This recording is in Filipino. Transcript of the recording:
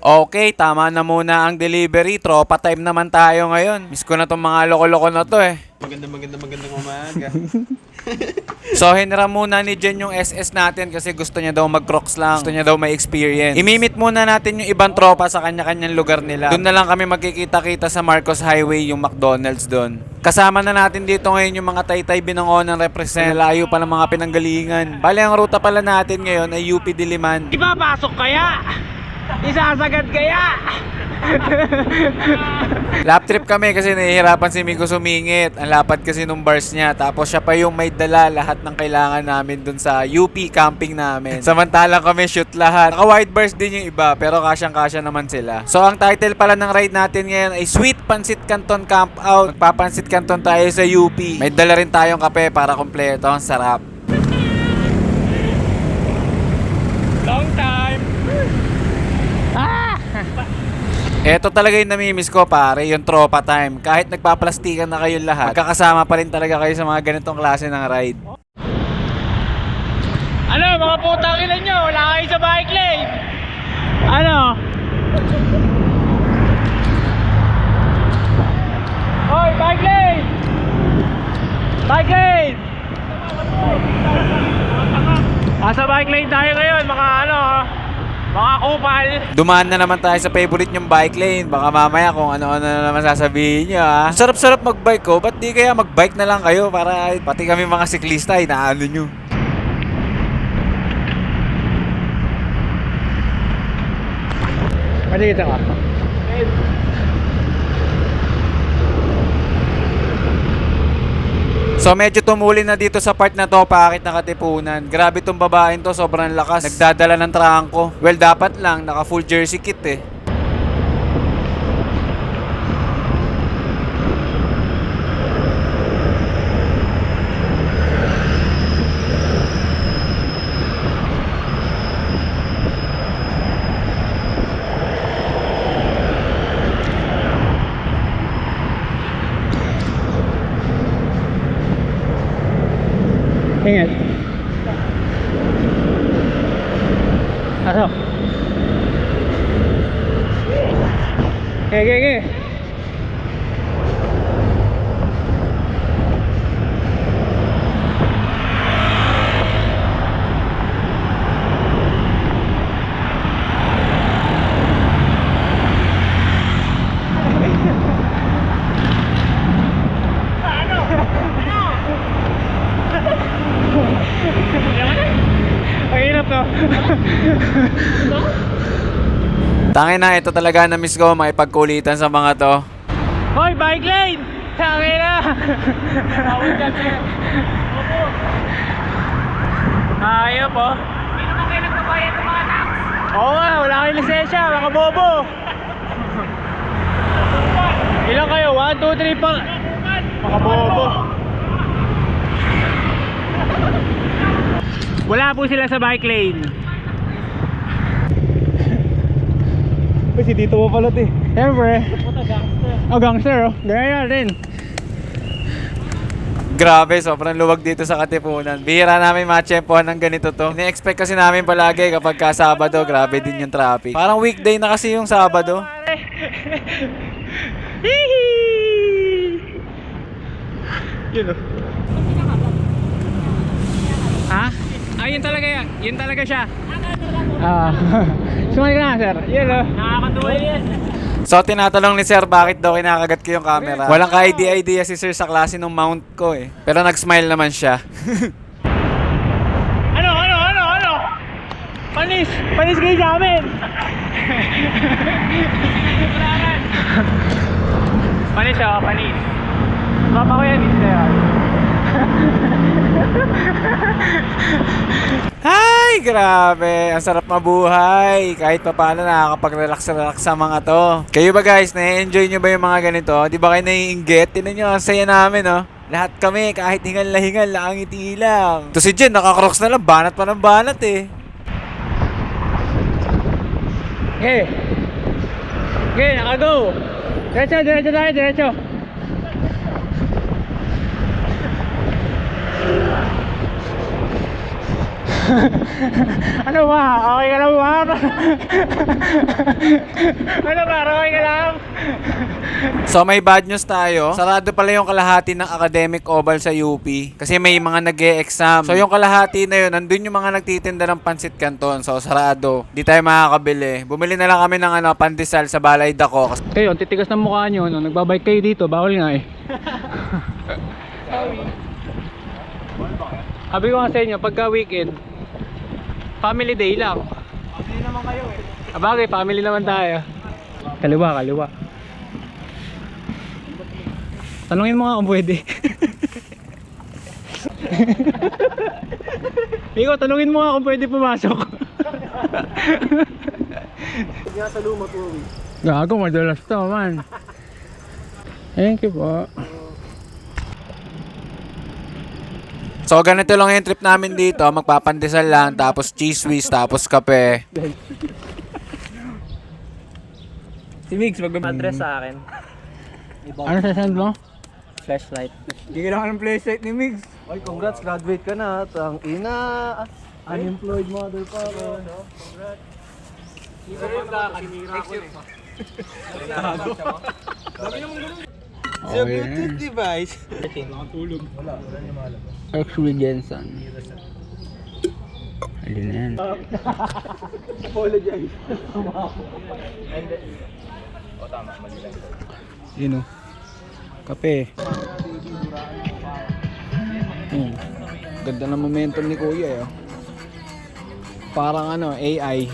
Okay, tama na muna ang delivery. Tropa time naman tayo ngayon. Miss ko na tong mga loko-loko na to eh. Maganda, maganda, magandang umaga. So, hinira muna ni Jen yung SS natin kasi gusto niya daw mag-crocs lang. Gusto niya daw may experience. Imimit muna natin yung ibang tropa sa kanya-kanyang lugar nila. Doon na lang kami magkikita-kita sa Marcos Highway, yung McDonald's doon. Kasama na natin dito ngayon yung mga taytay binango ng represent. Layo pa ng mga pinanggalingan. Bali, ang ruta pala natin ngayon ay UP Diliman. Ipapasok kaya? Isasagad kaya? Lap trip kami kasi nahihirapan si Miko sumingit. Ang lapad kasi nung bars niya. Tapos siya pa yung may dala lahat ng kailangan namin dun sa UP camping namin. Samantalang kami shoot lahat. Naka wide bars din yung iba pero kasyang-kasya naman sila. So ang title pala ng ride natin ngayon ay Sweet Pansit Canton Camp Out. Magpapansit Canton tayo sa UP. May dala rin tayong kape para kompleto. Ang sarap. Long time. Eto talaga yung namimiss ko pare, yung tropa time. Kahit nagpaplastikan na kayo lahat, magkakasama pa rin talaga kayo sa mga ganitong klase ng ride. Ano, mga putang ina nyo, wala kayo sa bike lane. Ano? Hoy, bike lane! Bike lane! Nasa bike lane tayo ngayon, mga ano, mga kupal. Dumaan na naman tayo sa favorite nyong bike lane. Baka mamaya kung ano-ano na naman sasabihin nyo ha. Ang Sarap-sarap magbike ko. Ba't di kaya magbike na lang kayo para pati kami mga siklista inaano nyo. Malita ka. So medyo tumuli na dito sa part na to pakit na katipunan. Grabe tong babaeng to, sobrang lakas. Nagdadala ng trangko. Well, dapat lang, naka full jersey kit eh. Ingat. Pasok. Okay, okay, okay. Ang hirap to. Tangin na, ito talaga na miss ko makipagkulitan sa mga to. Hoy, bike lane! Tangin na! Ayaw po. Hindi naman kayo nagbabayad ng mga tax. Oo nga, wala kayong lisensya, mga bobo. Ilan kayo? 1, 2, 3 pa. Mga bobo. Wala po sila sa bike lane. Uy, si Tito mo pala eh. Siyempre. Oh, gangster oh. Gaya rin. Grabe, sobrang luwag dito sa Katipunan. Bihira namin matsyempohan ng ganito to. Ini-expect kasi namin palagi kapag ka Sabado, grabe din yung traffic. Parang weekday na kasi yung Sabado. Hihi! Yun oh. Ha? Ah, yun talaga yan. Yun talaga siya. Ah. Sumali ka na, sir. Yun oh. Nakakatuwa yan. So, tinatanong ni Sir bakit daw kinakagat ko yung camera. Walang ka-idea-idea si Sir sa klase ng mount ko eh. Pero nag-smile naman siya. Ano, ano, ano, ano? Panis! Panis kayo sa amin! panis oh, panis. Papa ko yan, hindi yan. Ay, grabe. Ang sarap mabuhay. Kahit pa paano nakakapag-relax-relax sa mga to. Kayo ba guys, na-enjoy nyo ba yung mga ganito? Di ba kayo naiinggit? Tinan nyo, ang saya namin, oh. Lahat kami, kahit hingal na hingal, nakangiti lang. To si Jen, nakakroks na lang, banat pa ng banat eh. Okay. Okay, naka-go. Diretso, diretso tayo, diretso. ano ba? Okay ka lang ba? ano ba? Okay ka lang? So may bad news tayo. Sarado pala yung kalahati ng academic oval sa UP kasi may mga nag exam So yung kalahati na yun, nandun yung mga nagtitinda ng pansit canton. So sarado. Di tayo makakabili. Bumili na lang kami ng ano, pandesal sa Balay Dako. Kayo, ang titigas ng mukha nyo, no? nagbabike kayo dito, bawal nga eh. Sabi ko nga sa inyo, pagka weekend, family day lang. Family naman kayo eh. Abagay, family naman tayo. Kaliwa, kaliwa. Tanungin mo nga kung pwede. Ikaw, tanungin mo nga kung pwede pumasok. Gago, madalas to man. Thank you po. So ganito lang yung trip namin dito. Magpapandesal lang, tapos cheese whiz, tapos kape. Si Migs, mag-address sa akin. Ano sa send mo? Flashlight. Hindi kailangan ng flashlight ni Migs. Ay, congrats, graduate ka na. Ang ina. Unemployed mother pa. It's a Bluetooth device. Actually, Jensen. Alin yan? Apologize. Yun o. Kape. Hmm. Ganda ng momentum ni Kuya eh. oh. Parang ano, AI.